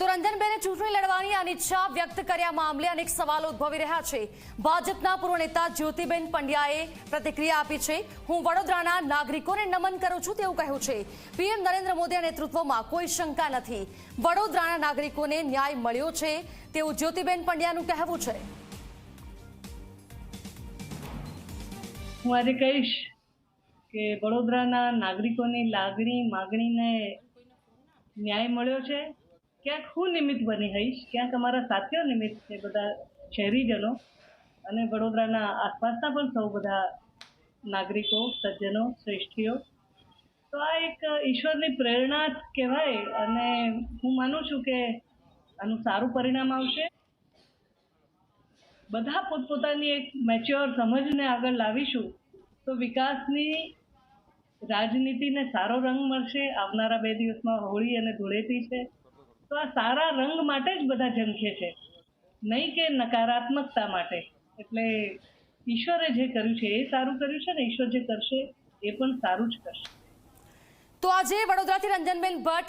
તો રંજનબેને ચૂંટણી લડવાની અનિચ્છા વ્યક્ત કર્યા મામલે અનેક સવાલો ઉદ્ભવી રહ્યા છે. ભાજપના પૂર્વ નેતા જ્યોતિબેન પંડ્યાએ પ્રતિક્રિયા આપી છે. હું વડોદરાના નાગરિકોને નમન કરું છું તેવું કહ્યું છે. પીએમ નરેન્દ્ર મોદીના નેતૃત્વમાં કોઈ શંકા નથી. વડોદરાના નાગરિકોને ન્યાય મળ્યો છે તેવું જ્યોતિબેન પંડ્યાનું કહેવું છે. હું આજે કહીશ કે વડોદરાના નાગરિકોની લાગણી માગણીને ન્યાય મળ્યો છે. ક્યાંક હું નિમિત્ત બની હઈશ ક્યાંક અમારા સાથીઓ નિમિત્ત છે, બધા શહેરીજનો અને વડોદરાના આસપાસના પણ સૌ બધા નાગરિકો, સજ્જનો, શ્રેષ્ઠીઓ. તો આ એક ઈશ્વરની પ્રેરણા કહેવાય અને હું માનું છું કે આનું સારું પરિણામ આવશે. બધા પોતપોતાની એક મેચ્યોર સમજને આગળ લાવીશું તો વિકાસની રાજનીતિને સારો રંગ મળશે. આવનારા બે દિવસમાં હોળી અને ધૂળેટી છે. તો આ સારા રંગ માટે જ બધા ઝંખે છે. નહીં કે નકારાત્મકતા માટે. એટલે ઈશ્વરે જે કર્યું છે એ સારું કર્યું છે ને ઈશ્વર જે કરશે એ પણ સારું જ કરશે. તો આજે વડોદરાથી રંજનબેન ભટ્ટ